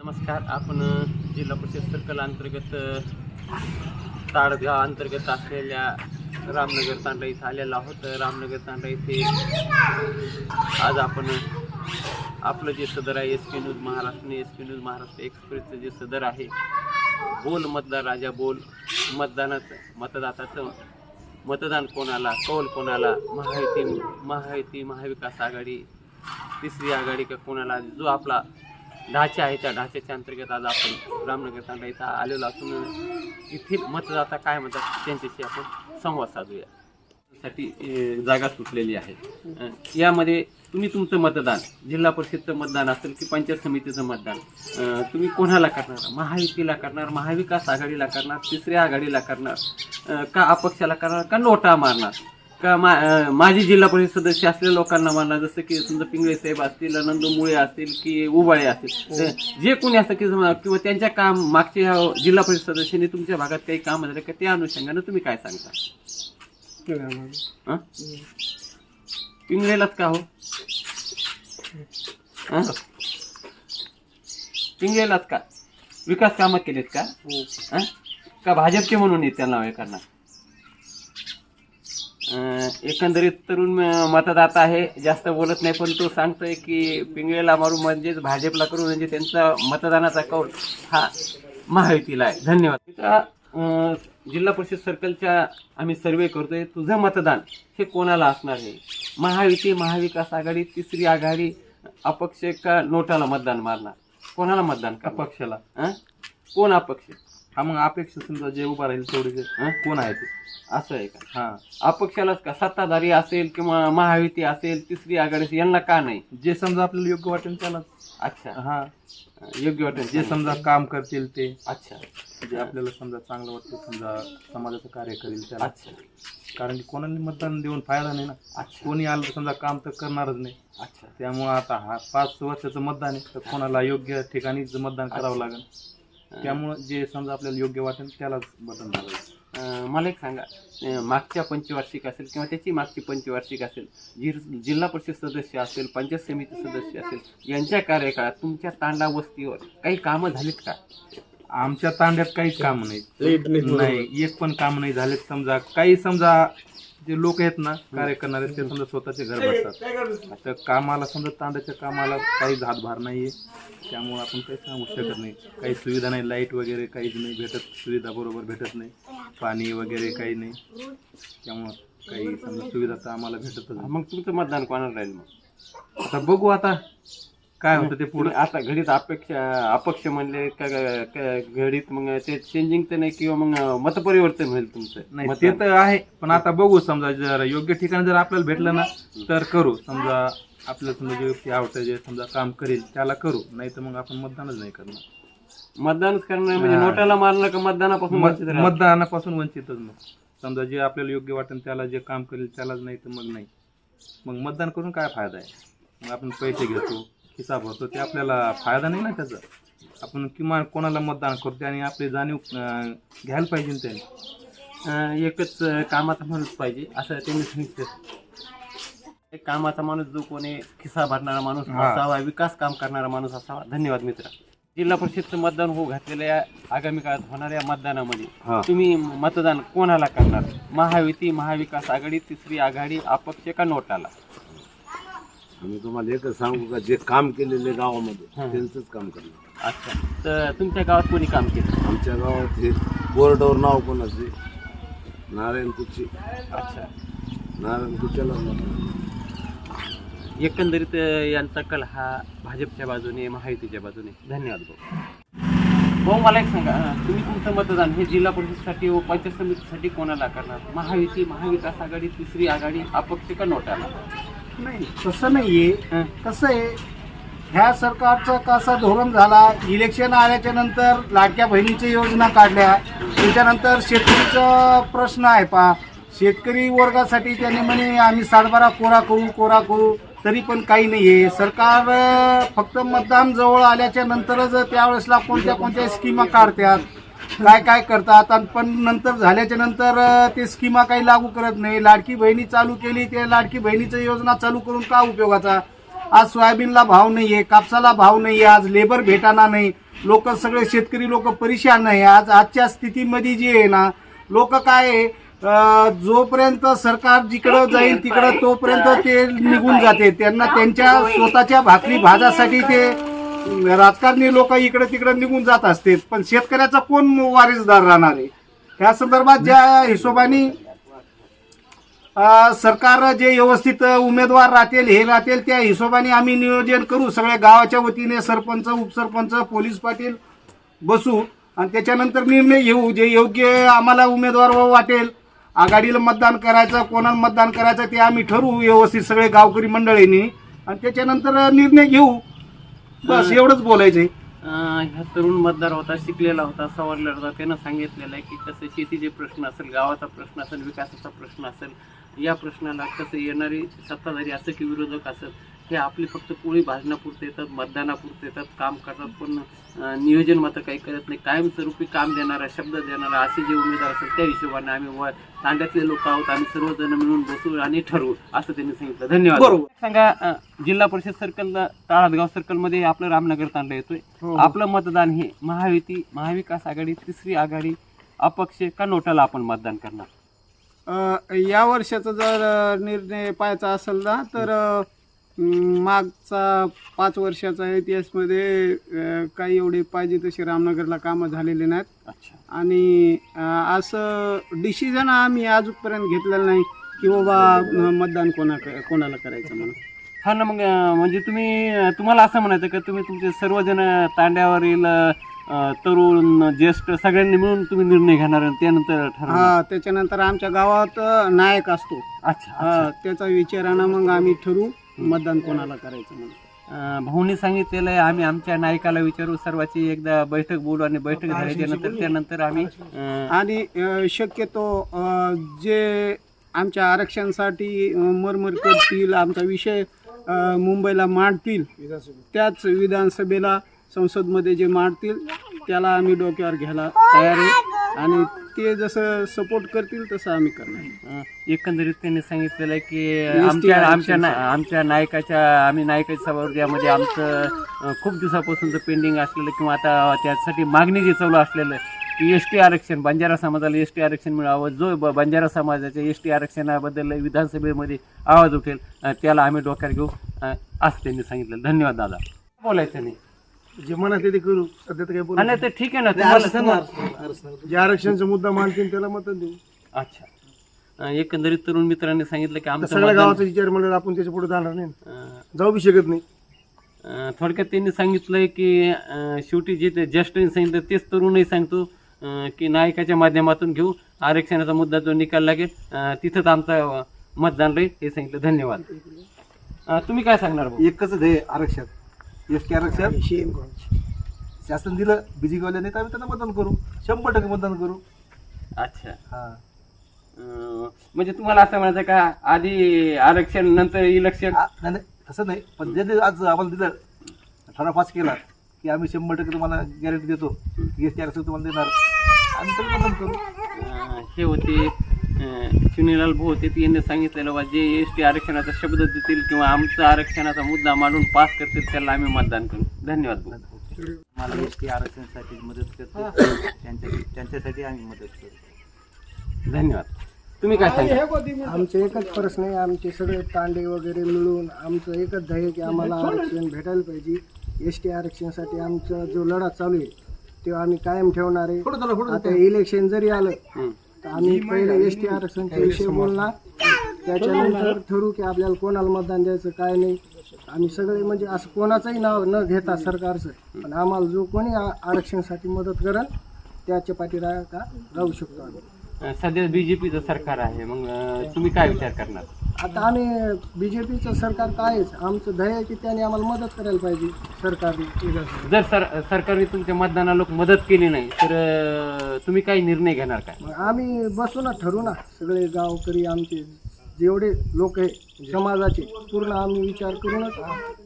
नमस्कार आपण जिल्हा परिषद सर्कल अंतर्गत ताडगाव अंतर्गत असलेल्या रामनगर तांडा इथं आलेलो आहोत. रामनगर तांडा इथे आज आपण आपलं जे सदर आहे S P news Maharashtra S P news Maharashtra एक्सप्रेसचं जे सदर आहे बोल मतदार राजा बोल मतदानाचं मतदाताचं मतदान कोणाला कौल कोणाला महायुती महायुती महाविकास आघाडी तिसरी आघाडी का कोणाला जो आपला ढाचे आहे त्या ढाच्याच्या अंतर्गत आज आपण रामनगर तांडा इथं आलेलो असून येथील मतदाता काय म्हणतात त्यांच्याशी आपण संवाद साधूया. साठी जागा सुटलेली आहे. यामध्ये तुम्ही तुमचं मतदान जिल्हा परिषदचं मतदान असेल की पंचायत समितीचं मतदान तुम्ही कोणाला करणार? महायुतीला करणार महाविकास आघाडीला करणार तिसऱ्या आघाडीला करणार का अपक्षाला करणार का नोटा मारणार? का मा माजी जिल्हा परिषद सदस्य असलेल्या लोकांना मारणार जसं की समजा पिंगळे साहेब असतील नंदू मुळे असतील की उबाळे असतील जे कोणी असतं की किंवा त्यांच्या काम मागच्या जिल्हा परिषद सदस्यांनी तुमच्या भागात काही काम झालं का त्या अनुषंगानं तुम्ही काय सांगता हं? पिंगळेलाच का हो? पिंगळेलाच का विकास कामं केलेत का हं? का भाजपचे म्हणून येत त्यांना हे करणार एकंदरीत तरुण मतदाता आहे जास्त बोलत नाही पण तो सांगतोय की पिंगळेला मारून म्हणजेच भाजपला करून म्हणजे त्यांचा मतदानाचा कौल हा महायुतीला आहे. धन्यवाद. जिल्हा परिषद सर्कलच्या आम्ही सर्वे करतोय. तुझं मतदान हे कोणाला असणार आहे? महायुती महाविकास आघाडी तिसरी आघाडी अपक्ष का नोटाला मतदान मारणार? कोणाला मतदान का पक्षाला? कोण अपक्ष? हा मग अपेक्षा समजा जे उभा राहील तेवढे? कोण आहे ते? असं आहे का? हा. अपक्षालाच का? सत्ताधारी असेल किंवा महायुती असेल तिसरी आघाडी असेल यांना का नाही? जे समजा आपल्याला योग्य वाटेल त्याला अच्छा. हा. योग्य वाटेल. जे समजा काम करतील ते. अच्छा. जे आपल्याला समजा चांगलं वाटतं समजा समाजाचं कार्य करेल त्याला. अच्छा. कारण की कोणाला मतदान देऊन फायदा नाही ना. अच्छा. कोणी आलं तर समजा काम तर करणारच नाही. अच्छा. त्यामुळं आता हा पाच वर्षाचं मतदान आहे. तर कोणाला योग्य ठिकाणीच मतदान करावं लागेल. त्यामुळं जे समजा आपल्याला योग्य वाटेल त्यालाच बटन दाबायचं. अं, मला एक सांगा. मागच्या पंचवार्षिक असेल किंवा त्याची मागची पंचवार्षिक असेल जि- जिल्हा परिषद सदस्य असेल पंचायत समिती सदस्य असेल यांच्या कार्यकाळात तुमच्या तांडा वस्तीवर काही कामं झालीत का? आमच्या तांड्यात काहीच काम नाही. नाही एक पण काम नाही झाले समजा काही समजा जे लोक आहेत ना कार्य करणारे ते समजा स्वतःचे घर बसतात. आता कामाला समजा तांड्याच्या कामाला काहीच हातभार नाहीये. त्यामुळे आपण काही सांगू शकत नाही. काही सुविधा नाही. लाइट वगैरे काहीच नाही भेटत. सुविधा बरोबर भेटत नाही. पाणी वगैरे काही नाही. त्यामुळं काही समजा सुविधा तर आम्हाला भेटतच नाही. मग तुमचं मतदान कोणाला राहील मग? आता बघू आता. काय होतं ते पुढे? आता घडीत अपेक्षा अपक्ष म्हणले का का- घडीत मग ते चेंजिंग तर नाही किंवा मग मतपरिवर्तन होईल तुमचं. नाही ते तर आहे पण आता बघू समजा जर योग्य ठिकाणी जर आपल्याला भेटलं ना तर करू. समजा आपल्याला समजा जे व्यक्ती आवडतं जे समजा काम करेल त्याला करू. नाही तर मग आपण मतदानच नाही करणार. मतदानच करणार म्हणजे नोटाला मारणार का मतदानापासून वंचित राहणार? मतदानापासून वंचितच मग. समजा जे आपल्याला योग्य वाटेल त्याला जे काम करेल त्यालाच नाही तर मग नाही. मग मतदान करून काय फायदा आहे? मग आपण पैसे घेतो. हिसाब भरतो ते आपल्याला फायदा नाही ना त्याचा. आपण किमान कोणाला मतदान करतो आणि आपली जाणीव अं, घ्यायला पाहिजे ना त्याने. अं, एकच अं, कामाचा माणूस पाहिजे असं त्यांनी सांगितलं. एक कामाचा माणूस जो कोणी खिसा भरणारा माणूस हा. असावा विकास काम करणारा माणूस असावा धन्यवाद मित्र. जिल्हा परिषदचं मतदान होऊ घातलेल्या आगामी काळात होणाऱ्या मतदानामध्ये हा. तुम्ही मतदान कोणाला करणार? महायुती महाविकास आघाडी तिसरी आघाडी अपक्ष का नोटाला? आम्ही तुम्हाला एकच सांगू का जे काम केलेले गावामध्ये. त्यांचंच काम करणार. अच्छा. तर तुमच्या गावात कोणी काम केलं? आमच्या गावात हे बोर्डावर नाव कोणाचे नारायण कुच्ची अच्छा. नारायण कुच्याला. एकंदरीत अं, यांचा कल हा भाजपच्या बाजूने महायुतीच्या बाजूने. धन्यवाद भाऊ. भाऊ मला एक सांगा अं, तुम्ही तुमचं मतदान हे जिल्हा परिषदसाठी व पंचायत समितीसाठी कोणाला करणार? महायुती महाविकास आघाडी तिसरी आघाडी अपक्ष का नोटाला? नाही तसं नाहीये. कसं आहे ह्या सरकारचं कसं धोरण झाला इलेक्शन आल्याच्यानंतर लाडक्या बहिणीच्या योजना काढल्या त्याच्यानंतर शेतकरीचा प्रश्न आहे पा शेतकरी वर्गासाठी त्यांनी म्हणे आम्ही सातबारा कोरा करू कोरा करू. तरी पण काही नाहीये. सरकार अं, फक्त मतदान जवळ आल्याच्या नंतरच त्यावेळेसला कोणत्या कोणत्या स्कीमा काढतात? काय काय करतात आणि पण नंतर झाल्याच्यानंतर ते स्कीमा काही लागू करत नाही. लाडकी बहिणी चालू केली ते लाडकी बहिणीची योजना चालू करून का उपयोगाचा? आज सोयाबीनला भाव नाही आहे कापसाला भाव नाहीये आज लेबर भेटाना नाही. लोक सगळे शेतकरी लोक परेशान आहे. आज आजच्या स्थितीमध्ये जे आहे ना लोक काय आहे, जोपर्यंत सरकार जिकडं जाईल तिकडं तोपर्यंत ते निघून जाते. त्यांना त्यांच्या स्वतःच्या भाकरी भाजासाठी ते राजकारणी लोक इकडे तिकडे निघून जात असते पण शेतकऱ्याचा कोण वारीसदार राहणार आहे? त्या संदर्भात ज्या हिशोबाने सरकार जे व्यवस्थित उमेदवार राहतील हे राहतील त्या हिशोबाने आम्ही नियोजन करू. सगळ्या गावाच्या वतीने सरपंच उपसरपंच पोलीस पाटील बसू. आणि त्याच्यानंतर निर्णय घेऊ. जे योग्य आम्हाला उमेदवार वाटेल आघाडीला मतदान करायचं कोणाला मतदान करायचं ते आम्ही ठरवू. व्यवस्थित सगळे गावकरी मंडळींनी. आणि त्याच्यानंतर निर्णय घेऊ. बस एवढंच बोलायचंय. अं, ह्या तरुण मतदार होता शिकलेला होता सवरलेला होता. त्यानं सांगितलेलं आहे की कसं शेतीचे प्रश्न असेल गावाचा प्रश्न असेल विकासाचा प्रश्न असेल या प्रश्नाला कसं येणारी सत्ताधारी असं की विरोधक असेल हे आपली फक्त पोळी भाजण्यापुरते येतात मतदानापुरते येतात काम करतात पण नियोजन मात्र काही करत नाही. कायमस्वरूपी काम देणारा शब्द देणारा असे जे उमेदवार असतात त्या हिशोबाने आम्ही व तांड्यातले लोक आहोत. आम्ही सर्वजण मिळून बसू आणि ठरवू असं त्यांनी सांगितलं. धन्यवाद. बरोबर. सांगा जिल्हा परिषद सर्कल ताळातगाव सर्कलमध्ये आपलं रामनगर तांडा येतोय. आपलं मतदान हे महायुती महाविकास आघाडी तिसरी आघाडी अपक्ष का नोटाला आपण मतदान करणार? या वर्षाचा जर निर्णय पाहायचा असेल ना तर मागचा पाच वर्षाचा इतिहासमध्ये काही एवढे पाहिजे तसे रामनगरला कामं झालेले नाहीत. अच्छा. आणि असं डिसिजन आम्ही आजपर्यंत घेतलेलं नाही की बाबा मतदान कोणा कोणाला करायचं म्हणून. हा ना मग म्हणजे तुम्ही तुम्हाला असं म्हणायचं का तुम्ही तुमचे सर्वजण तांड्यावरील तरुण ज्येष्ठ सगळ्यांनी मिळून तुम्ही निर्णय घेणार आणि त्यानंतर ठरवणार. हा त्याच्यानंतर आमच्या गावात अ, नायक असतो. अच्छा हा, त्याचा विचारानं मग आम्ही ठरवू मतदान कोणाला करायचं म्हणून. अं, भाऊनी सांगितलेलं आहे आम्ही आमच्या नायकाला विचारू. सर्वाची एकदा बैठक बोलू आणि बैठक झाल्याच्यानंतर त्यानंतर आम्ही अं, आणि अ, शक्यतो अ, जे आमच्या आरक्षणासाठी अ, मरमर करतील आमचा विषय अ, मुंबईला मांडतील त्याच विधानसभेला संसदमध्ये जे मांडतील त्याला आम्ही डोक्यावर घ्यायला तयार आहे. आणि ते जसं सपोर्ट करतील तसं आम्ही करणार. एकंदरीत त्यांनी सांगितलेलं आहे की आमच्या आमच्या ना- आमच्या नायकाच्या आम्ही नायकाच्या सभागृहामध्ये आमचं खूप दिवसापासूनचं पेंडिंग असलेलं किंवा आता त्यासाठी मागणी जी चालू असलेलं आहे की एस टी आरक्षण बंजारा समाजाला एस टी आरक्षण मिळावं जो ब- बंजारा समाजाच्या एस टी आरक्षणाबद्दल विधानसभेमध्ये आवाज उठेल त्याला आम्ही डोक्यात घेऊ असं त्यांनी सांगितलं. धन्यवाद दादा. बोलायचं नाही. जे म्हणा ते ते करू. सध्या तर काही बोलू नाही तर ठीक आहे ना तुम्हाला जे आरक्षणाचा मुद्दा मांडतील त्याला मत देऊ. अच्छा. अं, एकंदरीत तरुण मित्रांनी सांगितलं की आमचं सगळ्या मतदान- गावाचा विचार म्हणलं आपण त्याच्या पुढे जाणार नाही अं, जाऊ बी शकत नाही. अं, थोडक्यात त्यांनी सांगितलंय की अं, शेवटी जे ते ज्येष्ठांनी सांगितलं तेच तरुणही सांगतो अं, की नायकाच्या माध्यमातून घेऊ. आरक्षणाचा मुद्दा जो निकाल लागेल अं, तिथंच आमचा अं, मतदान राहील हे सांगितलं. धन्यवाद. अं, तुम्ही काय सांगणार भाऊ? एकच आहे आरक्षण. एस टी आरक्षण शासन दिलं बीजेपी वाल्याने तर आम्ही त्यांना मतदान करू. शंभर टक्के मतदान करू. अच्छा. हा. अं, म्हणजे तुम्हाला असं म्हणायचं का आधी आरक्षण नंतर इलेक्शन आ, नाही नाही, तसं नाही. पण जे जे आज आम्हाला दिलं ठराव पास केला की आम्ही शंभर टक्के तुम्हाला गॅरंटी देतो एस टी आरक्षण तुम्हाला देणार. आम्ही त्याला मतदान करू. हे होते. चुनीलाल भाऊ होते ते यांनी सांगितलेलं बा जे एस टी आरक्षणाचा शब्द देतील किंवा आमचा आरक्षणाचा मुद्दा मांडून पास करतील त्याला आम्ही मतदान करू. धन्यवाद भाऊ. मला एस टी आरक्षणासाठी मदत करते त्यांच्या त्यांच्यासाठी आम्ही मदत करू. धन्यवाद. तुम्ही काय सांगा आमचे एकच प्रश्न आहे. आमचे सगळे तांडे वगैरे मिळून आमचं एकच ध्येय की आम्हाला आरक्षण भेटायला पाहिजे. एस टी आरक्षणासाठी आमचा जो लढा चालू आहे तो आम्ही कायम ठेवणार आहे. आता इलेक्शन जरी आलं आम्ही पहिले एस टी आरक्षणचा विषय बोलणार त्याच्यानंतर ठरवू की आपल्याला कोणाला मतदान द्यायचं काय नाही. आम्ही सगळे म्हणजे असं कोणाचंही नाव न घेता सरकारचं पण आम्हाला जो कोणी आ- आरक्षणासाठी मदत करेल त्याच्या पाठीरा का राहू शकतो आम्ही. सध्या बीजेपीचं सरकार आहे. मग अं, तुम्ही काय विचार करणार? आता आम्ही बीजेपीचं सरकार काय आहेच. आमचं ध्येय आहे की त्यांनी आम्हाला मदत करायला पाहिजे सरकारने. जर सर सरकारने तुमच्या मतदानाला मदत केली नाही तर अं, तुम्ही काही निर्णय घेणार काय? मग आम्ही बसू ना ठरू ना. सगळे गावकरी आमचे जेवढे लोक आहे समाजाचे पूर्ण आम्ही विचार करूनच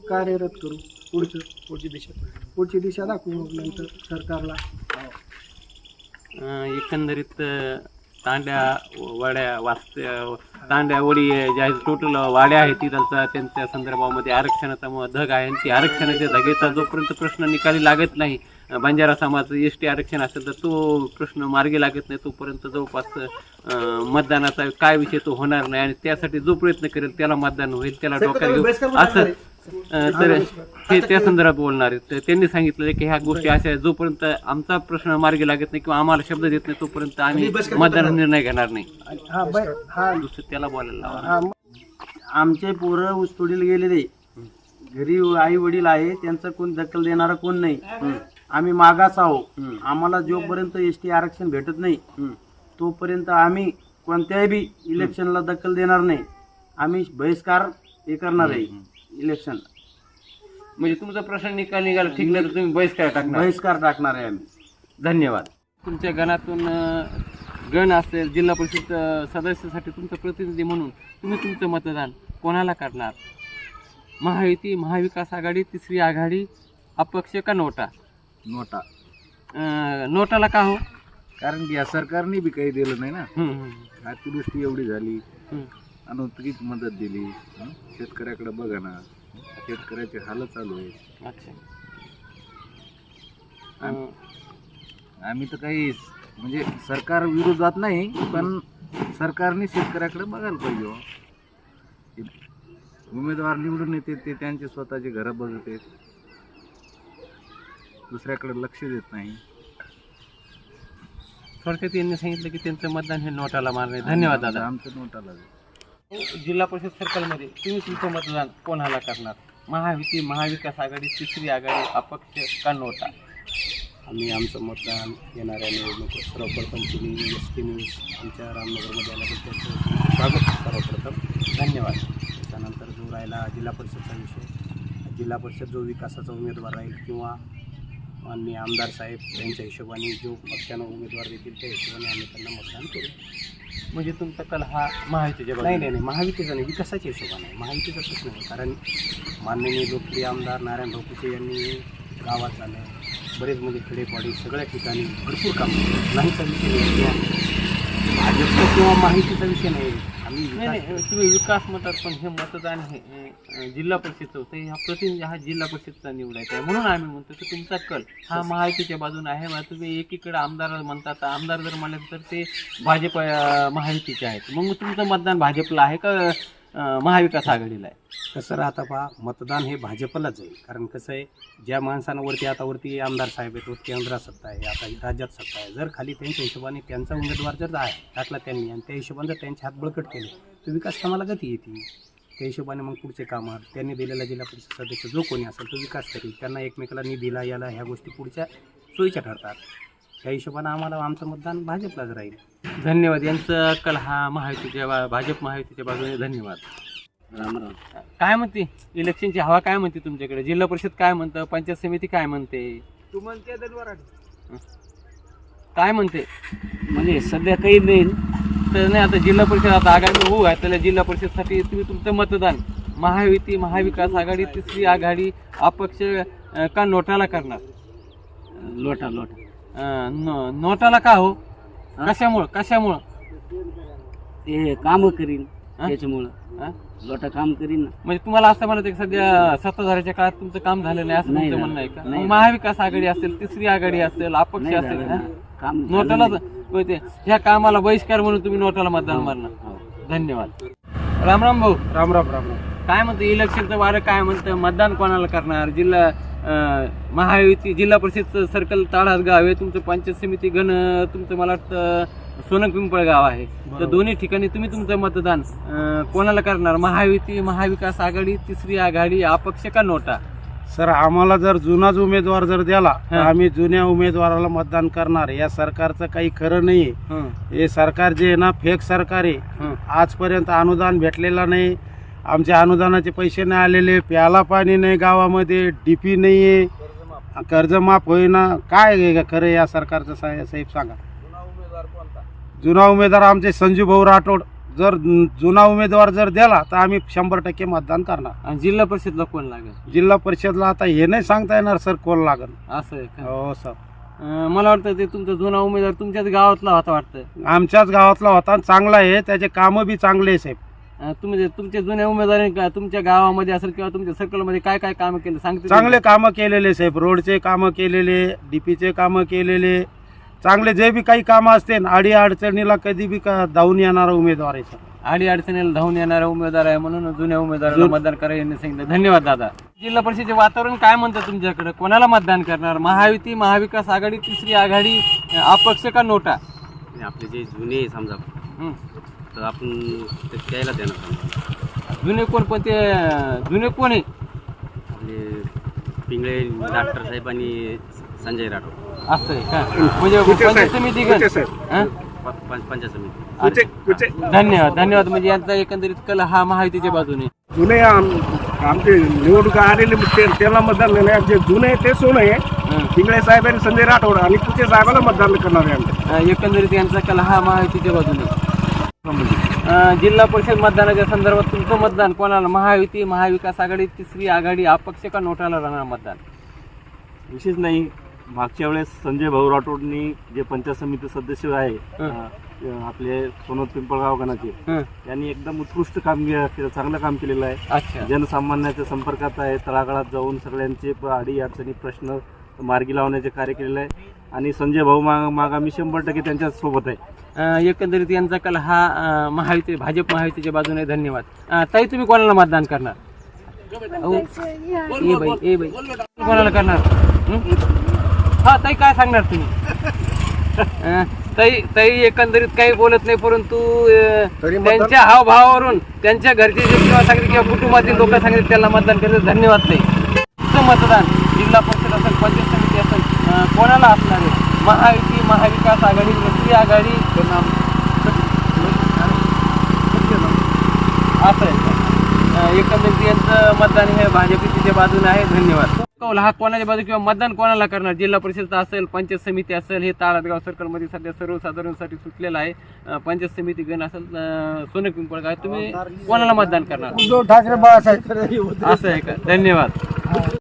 कार्यरत करू पुढचं. पुढची दिशा. पुढची दिशा दाखवू मग नंतर सरकारला. अं, एकंदरीत अं, तांड्या वड्या वास्त्या तांड्या वडी ज्या टोटल वाड्या आहेत तिथलचा त्यांच्या संदर्भामध्ये आरक्षणाचा धग आहे. आणि ती आरक्षणाच्या धगेचा जोपर्यंत प्रश्न निकाली लागत नाही बंजारा समाज एस टी आरक्षण असेल तर तो प्रश्न मार्गी लागत नाही तोपर्यंत जवळपास मतदानाचा काय विषय तो होणार नाही. आणि त्यासाठी जो प्रयत्न करेल त्याला मतदान होईल त्याला डोक्यात असं तर ते त्या संदर्भात बोलणार आहेत. तर त्यांनी सांगितलं की ह्या गोष्टी अशा आहेत जोपर्यंत आमचा प्रश्न मार्गी लागत नाही किंवा आम्हाला शब्द देत नाही तोपर्यंत आम्ही मतदान निर्णय घेणार नाही. हा हा. दुसरं त्याला बोलायला हा आमचे पोरं ऊसतोडीला गेलेले. घरी आई वडील आहे त्यांचं कोण दखल देणारं कोण नाही. आम्ही मागास आहो. आम्हाला जोपर्यंत एस टी आरक्षण भेटत नाही तोपर्यंत आम्ही कोणत्याही बी इलेक्शनला दखल देणार नाही. आम्ही बहिष्कार हे करणार आहे. इलेक्शन म्हणजे तुमचा प्रश्न निकाल निघाला ठीक नाही तर तुम्ही बहिष्कार टाकणार. बहिष्कार टाकणार आहे आम्ही. धन्यवाद. तुमच्या गणातून अं, गण असेल जिल्हा परिषद अं, सदस्यासाठी तुमचं प्रतिनिधी म्हणून तुम्ही तुमचं मतदान कोणाला करणार? महायुती महाविकास आघाडी तिसरी आघाडी अपक्ष का नोटा? नोटा. अं, नोटाला का हो? कारण की या सरकारने बी काही दिलं नाही ना. हम्म, हम्म, अतिवृष्टी एवढी झाली. हम्म. अनुत्रित मदत दिली? शेतकऱ्याकडे बघा ना. शेतकऱ्याची हालत चालू आहे. अच्छा. अं, आम्ही तर काही म्हणजे सरकार विरोधात नाही पण सरकारने शेतकऱ्याकडे बघायला पाहिजे हो. ते उमेदवार निवडून येते ते त्यांचे स्वतःचे घरं बघते. दुसऱ्याकडे लक्ष देत नाही. थोडक्यात यांनी सांगितलं की त्यांचं मतदान हे नोटाला मारणे. धन्यवाद दादा. आमचं नोटाला. जिल्हा परिषद सर्कलमध्ये तुम्ही तुमचं मतदान कोणाला करणार? महायुती महाविकास आघाडी तिसरी आघाडी अपक्ष का नव्हता आम्ही आमचं मतदान येणाऱ्या निवडणूक सर्वप्रथम तुम्ही एस टी न्यूज आमच्या रामनगरमध्ये आल्याबद्दल स्वागत सर्वप्रथम. धन्यवाद. त्याच्यानंतर जो राहिला जिल्हा परिषदचा विषय जिल्हा परिषद जो विकासाचा उमेदवार राहील किंवा माननीय आमदार साहेब यांच्या हिशोबाने जो पक्षानं उमेदवार देतील त्या हिशोबाने आम्ही त्यांना मतदान करू. म्हणजे तुमचा कल हा महायुतीच्या नाही नाही नाही महायुतीचा नाही विकासाच्या हिशोबाने महायुतीचा प्रश्न नाही कारण माननीय लोकप्रिय आमदार नारायण भाऊकुचे यांनी गावात झालं बरेच म्हणजे खेडेपाडी सगळ्या ठिकाणी भरपूर काम केलं. नाहीचा विषय नाही. भाजपचा किंवा माहितीचा विषय नाही. तुम्ही विकास मतात पण हे मतदान हे जिल्हा परिषदचं होतं. ह्या प्रतिनिधी हा जिल्हा परिषदचा निवडायचा आहे. म्हणून आम्ही म्हणतो की तुमचा कल हा महायुतीच्या बाजूने आहे. तुम्ही एकीकडे आमदार म्हणतात आमदार जर म्हणले तर ते भाजप महायुतीचे आहेत. मग तुमचं मतदान भाजपला आहे का महाविकास आघाडीला आहे. कसं राहता पहा मतदान हे भाजपलाच जाईल कारण कसं आहे ज्या माणसांवरती आतावरती आमदार साहेब आहेत केंद्रात सत्ता आहे आता राज्यात सत्ता आहे. जर खाली त्यांच्या हिशोबाने त्यांचा उमेदवार जर आहे टाकला त्यांनी आणि त्या हिशोबाने जर त्यांचे हात बळकट केले तर विकास कामाला गती येते. त्या हिशोबाने मग पुढचे कामं त्यांनी दिलेला जिल्हा परिषद सदस्य जो कोणी असेल तो विकास करेल. त्यांना एकमेकाला निधीला याला ह्या गोष्टी पुढच्या सोयीच्या ठरतात. त्या हिशोबाने आम्हाला आमचं मतदान भाजपलाच राहील. धन्यवाद. यांचं कल हा महायुतीच्या बा- भाजप महायुतीच्या बाजूने धन्यवाद. राम राम. काय म्हणते? इलेक्शनची हवा काय म्हणते तुमच्याकडे? जिल्हा परिषद काय म्हणतं? पंचायत समिती काय म्हणते? काय म्हणते? म्हणजे सध्या काही नाही. तर नाही आता जिल्हा परिषद आता आगामी होऊ आहे. त्याला जिल्हा परिषदसाठी तुम्ही तुमचं मतदान. महायुती महाविकास आघाडी तिसरी आघाडी अपक्ष अं, का नोटाला करणार? लोटा लोटा. अं, नो- नोटाला का हो? कशामुळं? कशामुळं? ते काम करीन हा? त्याच्यामुळं. हा? लोटा काम करीन ना. म्हणजे तुम्हाला असं म्हणत आहे की सध्या सत्ताधाऱ्याच्या काळात तुमचं काम झालं नाही असं नाही तुमचं. म्हणणं आहे का? नाही मग महाविकास आघाडी असेल तिसरी आघाडी असेल अपक्ष नाही असेल झालं हा? ना. काम झालं नोटाला नाही. होय ते. ह्या कामाला बहिष्कार म्हणून तुम्ही नोटाला मतदान मारणार हो. धन्यवाद. राम राम भाऊ. राम राम राम राम. काय म्हणतं इलेक्शनचं वारं काय म्हणतं? मतदान कोणाला करणार? जिल्हा महायुती जिल्हा परिषदचं सर्कल ताळात गाव आहे. तुमचं पंचायत समिती गण तुमचं मला वाटतं सोनक पिंपळ गाव आहे. तर दोन्ही ठिकाणी तुम्ही तुमचं मतदान कोणाला करणार? महायुती महाविकास आघाडी तिसरी आघाडी अपक्ष का नोटा? सर आम्हाला जर जुनाच उमेदवार जर दिला तर. आम्ही जुन्या उमेदवाराला मतदान करणार. या सरकारचं काही खरं नाही हं, सरकार जे आहे ना फेक सरकार आहे. आजपर्यंत अनुदान भेटलेलं नाही. आमच्या अनुदानाचे पैसे नाही आलेले प्याला पाणी नाही गावामध्ये डीपी नाही आहे कर्ज माफ होईना. काय खरं या सरकारचं साहेब साहेब सांगा. जुना उमेदवार आमचे संजू भाऊ राठोड जर जुना उमेदवार जर दिला तर आम्ही शंभर टक्के मतदान करणार. आणि जिल्हा परिषदला कोण लागेल? जिल्हा परिषदला आता हे नाही सांगता येणार सर कोण लागल. असं आहे का? हो सर. अं, मला वाटतं ते तुमचा जुना उमेदवार तुमच्याच गावातला होता वाटतं. आमच्याच गावातला होता चांगला आहे त्याचे कामं बी चांगले आहे साहेब. तुम्ही तुमच्या जुन्या उमेदवारांनी का- तुमच्या गावामध्ये असेल किंवा तुमच्या सर्कलमध्ये काय काय कामं केलं? सांगते चांगले कामं केलेले साहेब. रोडचे कामं केलेले डीपीचे कामं केलेले. चांगले जे बी काही कामं असतील आडी अडचणीला कधी बी का धावून येणारा उमेदवार आहे साहेब. आडी अडचणीला धावून येणारा उमेदवार आहे म्हणून जुन्या उमेदवाराला मतदान करा यांनी सांगितलं. धन्यवाद दादा. जिल्हा परिषदेचे वातावरण काय म्हणतं तुमच्याकडे? कोणाला मतदान करणार? महायुती महाविकास आघाडी तिसरी आघाडी अपक्ष का नोटा? आपले जे जुने समजा हं. तर आपण ते द्यायला देणार जुने कोण पण ते जुने कोण आहे आपले पिंगळे डॉक्टर साहेब आणि संजय राठोड. असं आहे का? म्हणजे पंचायत समिती गण हं? पंचायत समिती. अच्छा. धन्यवाद धन्यवाद. म्हणजे यांचा एकंदरीत कल हा महायुतीच्या बाजूने. जुने आम- आमचे निवडणूक आलेले ते- त्याला मतदान नाही. जे जुने आहे ते सोनं आहे. हं. पिंगळे साहेब आणि संजय राठोड आणि तुझे साहेबाला मतदान करणार आहे आमचे. अं, एकंदरीत यांचा कल हा महायुतीच्या बाजूने. जिल्हा परिषद मतदानाच्या संदर्भात तुमचं मतदान कोणाला? महायुती महाविकास आघाडी तिसरी आघाडी अपक्ष का नोटाला राहणार मतदान? विशेष नाही. मागच्या वेळेस संजय भाऊ राठोडनी जे पंचायत समिती सदस्य आहे. अं, आपले सोनोद पिंपळगाव गणाचे हं. यांनी एकदम उत्कृष्ट काम के- चांगलं काम केलेलं आहे. अच्छा. जनसामान्याच्या संपर्कात आहे तळागाळात जाऊन सगळ्यांचे प- अडी अडचणी प्रश्न मार्गी लावण्याचे कार्य केलेलं आहे. आणि संजय भाऊ मा मागा मी शंभर टक्के त्यांच्यासोबत आहे. अं, एकंदरीत यांचा कल हा अं, महायुती भाजप महायुतीच्या बाजूने धन्यवाद. अं, ताई तुम्ही कोणाला मतदान करणार? अहो, ए बाई ए बाई. कोणाला करणार? हं? हा ताई काय सांगणार तुम्ही? अं, ताई ताई एकंदरीत काही बोलत नाही परंतु अं, त्यांच्या हावभावावरून त्यांच्या घरचे जे किंवा सांगितले किंवा कुटुंबातील लोक सांगितले त्याला मतदान करतात धन्यवाद ताई. तुमचं मतदान जिल्हा परिषद असेल पंचायत समिती कोणाला असणार आहे? महायुती महाविकास आघाडी तिसरी आघाडी? असं आहे. एकंदरीत यांचं मतदान हे भाजपच्या बाजूने आहे. धन्यवाद. कौल हा कोणाच्या बाजू किंवा मतदान कोणाला करणार? जिल्हा परिषद असेल पंचायत समिती असेल हे ताळातगाव सर्कलमध्ये सध्या सर्वसाधारणसाठी सुटलेलं आहे. पंचायत समिती गण असेल सोने पिंपळगाव तुम्ही कोणाला मतदान करणार? उद्धव ठाकरे बाळासाहेब असं आहे का? धन्यवाद.